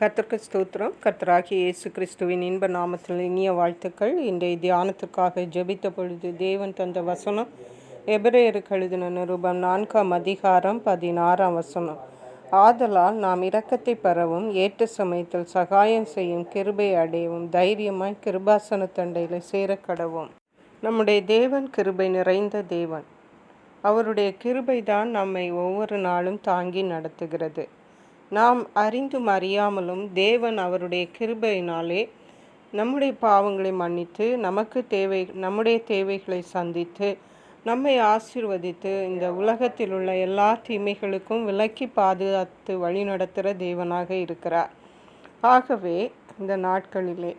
கர்த்தருக்கு ஸ்தோத்திரம். கர்த்தராகி இயேசு கிறிஸ்துவின் இன்ப நாமத்தில் இனிய வாழ்த்துக்கள். இன்றைய தியானத்துக்காக ஜெபித்த பொழுது தேவன் தந்த வசனம் எபிரேயருக்கு எழுதின நிருபம் நான்காம் அதிகாரம் பதினாறாம் வசனம். ஆதலால் நாம் இரக்கத்தை பெறவும் ஏற்ற சமயத்தில் சகாயம் செய்யும் கிருபை அடையவும் தைரியமாய் கிருபாசன தண்டையில் சேரக்கடவும். நம்முடைய தேவன் கிருபை நிறைந்த தேவன். அவருடைய கிருபை தான் நம்மை ஒவ்வொரு நாளும் தாங்கி நடத்துகிறது. நாம் அறிந்தும் அறியாமலும் தேவன் அவருடைய கிருபையினாலே நம்முடைய பாவங்களை மன்னித்து நமக்கு தேவை நம்முடைய தேவைகளை சந்தித்து நம்மை ஆசிர்வதித்து இந்த உலகத்தில் உள்ள எல்லா தீமைகளுக்கும் விலக்கி பாதுகாத்து வழிநடத்துகிற தேவனாக இருக்கிறார். ஆகவே இந்த நாட்களிலே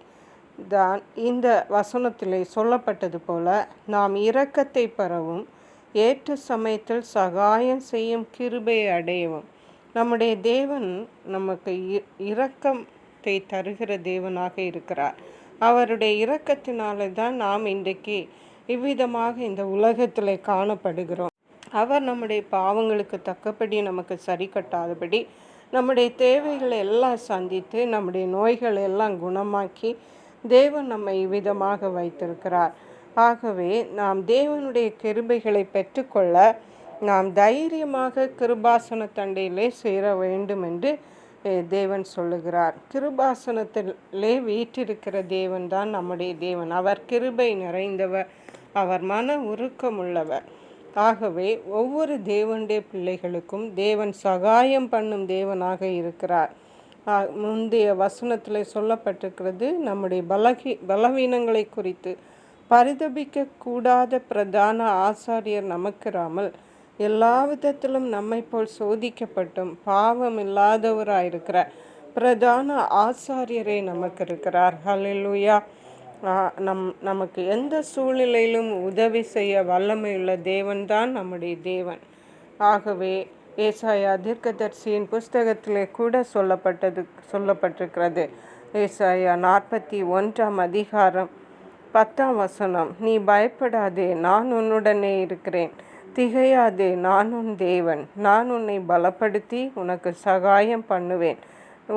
தான் இந்த வசனத்திலே சொல்லப்பட்டது போல நாம் இரக்கத்தை பெறவும் ஏற்ற சமயத்தில் சகாயம் செய்யும் கிருபையை அடையவும் நம்முடைய தேவன் நமக்கு இரக்கத்தை தருகிற தேவனாக இருக்கிறார். அவருடைய இரக்கத்தினால தான் நாம் இன்றைக்கு இவ்விதமாக இந்த உலகத்தில் காணப்படுகிறோம். அவர் நம்முடைய பாவங்களுக்கு தக்கபடி நமக்கு சரி கட்டாதபடி நம்முடைய தேவைகளை எல்லாம் சந்தித்து நம்முடைய நோய்களை எல்லாம் குணமாக்கி தேவன் நம்மை இவ்விதமாக வைத்திருக்கிறார். ஆகவே நாம் தேவனுடைய கிருபைகளை பெற்றுக்கொள்ள நாம் தைரியமாக கிருபாசன தண்டையிலே சேர வேண்டும் என்று தேவன் சொல்லுகிறார். கிருபாசனத்திலே வீற்றிருக்கிற தேவன் தான் நம்முடைய தேவன். அவர் கிருபை நிறைந்தவர் அவர் மன உருக்கமுள்ளவர். ஆகவே ஒவ்வொரு தேவனுடைய பிள்ளைகளுக்கும் தேவன் சகாயம் பண்ணும் தேவனாக இருக்கிறார். முந்தைய வசனத்தில் சொல்லப்பட்டிருக்கிறது நம்முடைய பலகி பலவீனங்களை குறித்து. பரிதபிக்க கூடாத பிரதான ஆசாரியர் நமக்கிறாமல் எல்லா விதத்திலும் நம்மை போல் சோதிக்கப்பட்டும் பாவம் இல்லாதவராயிருக்கிற பிரதான ஆசாரியரே நமக்கு இருக்கிறார் ஹலிலுயா நம் நமக்கு எந்த சூழ்நிலையிலும் உதவி செய்ய வல்லமையுள்ள தேவன்தான் நம்முடைய தேவன். ஆகவே ஏசாயா தீர்க்கதர்சியின் புஸ்தகத்திலே கூட சொல்லப்பட்டது சொல்லப்பட்டிருக்கிறது. ஏசாயா நாற்பத்தி ஒன்றாம் அதிகாரம் பத்தாம் வசனம். நீ பயப்படாதே நான் உன்னுடனே இருக்கிறேன். திகையாதே நான் உன் தேவன். நான் உன்னை பலப்படுத்தி உனக்கு சகாயம் பண்ணுவேன்.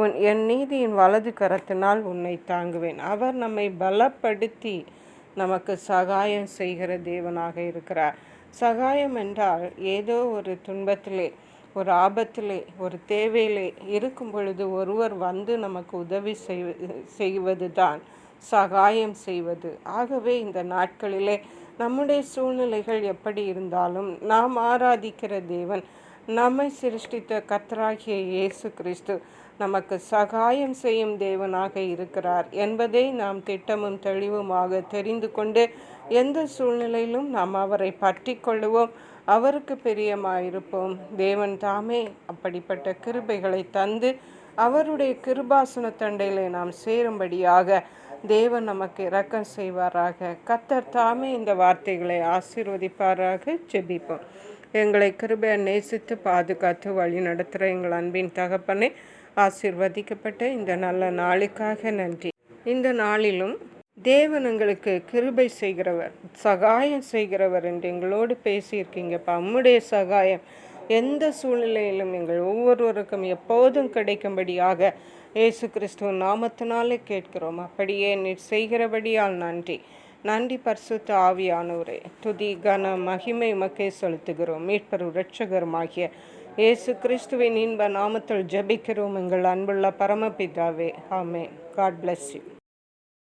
உன் என் நீதியின் வலது கரத்தினால் உன்னை தாங்குவேன். அவர் நம்மை பலப்படுத்தி நமக்கு சகாயம் செய்கிற தேவனாக இருக்கிறார். சகாயம் என்றால் ஏதோ ஒரு துன்பத்திலே ஒரு ஆபத்திலே ஒரு தேவையிலே இருக்கும் பொழுது ஒருவர் வந்து நமக்கு உதவி செய்வது தான் சகாயம் செய்வது. ஆகவே இந்த நாட்களிலே நம்முடைய சூழ்நிலைகள் எப்படி இருந்தாலும் நாம் ஆராதிக்கிற தேவன் நம்மை சிருஷ்டித்த கத்தராகிய இயேசு கிறிஸ்து நமக்கு சகாயம் செய்யும் தேவனாக இருக்கிறார் என்பதை நாம் திட்டமும் தெளிவுமாக தெரிந்து கொண்டு எந்த சூழ்நிலையிலும் நாம் அவரை பற்றி கொள்ளுவோம். அவருக்கு பிரியமாயிருப்போம். தேவன் தாமே அப்படிப்பட்ட கிருபைகளை தந்து அவருடைய கிருபாசன தண்டையிலே நாம் சேரும்படியாக தேவன் நமக்கு இரக்கம் செய்வாராக. கத்தர் தாமே இந்த வார்த்தைகளை ஆசீர்வதிப்பாராக. ஜெபிப்போம். எங்களை கிருபையை நேசித்து பாதுகாத்து வழி நடத்துகிற எங்கள் அன்பின் தகப்பனை ஆசிர்வதிக்கப்பட்ட இந்த நல்ல நாளுக்காக நன்றி. இந்த நாளிலும் தேவன் எங்களுக்கு கிருபை செய்கிறவர் சகாயம் செய்கிறவர் என்று எங்களோடு பேசியிருக்கீங்கப்பா. உம்முடைய சகாயம் எந்த சூழ்நிலையிலும் எங்கள் ஒவ்வொருவருக்கும் எப்போதும் கிடைக்கும்படியாக இயேசு கிறிஸ்துவ நாமத்தினாலே கேட்கிறோம். அப்படியே நீ செய்கிறபடியால் நன்றி. நன்றி பரிசுத்த ஆவியானவரே. துதி கன மகிமை மக்கே செலுத்துகிறோம். மீட்பரு இரட்சகருமாகிய இயேசு கிறிஸ்துவின் இன்ப நாமத்தில் ஜபிக்கிறோம். எங்கள் அன்புள்ள பரமபிதாவே. ஆமே காட் பிளஸ் யூ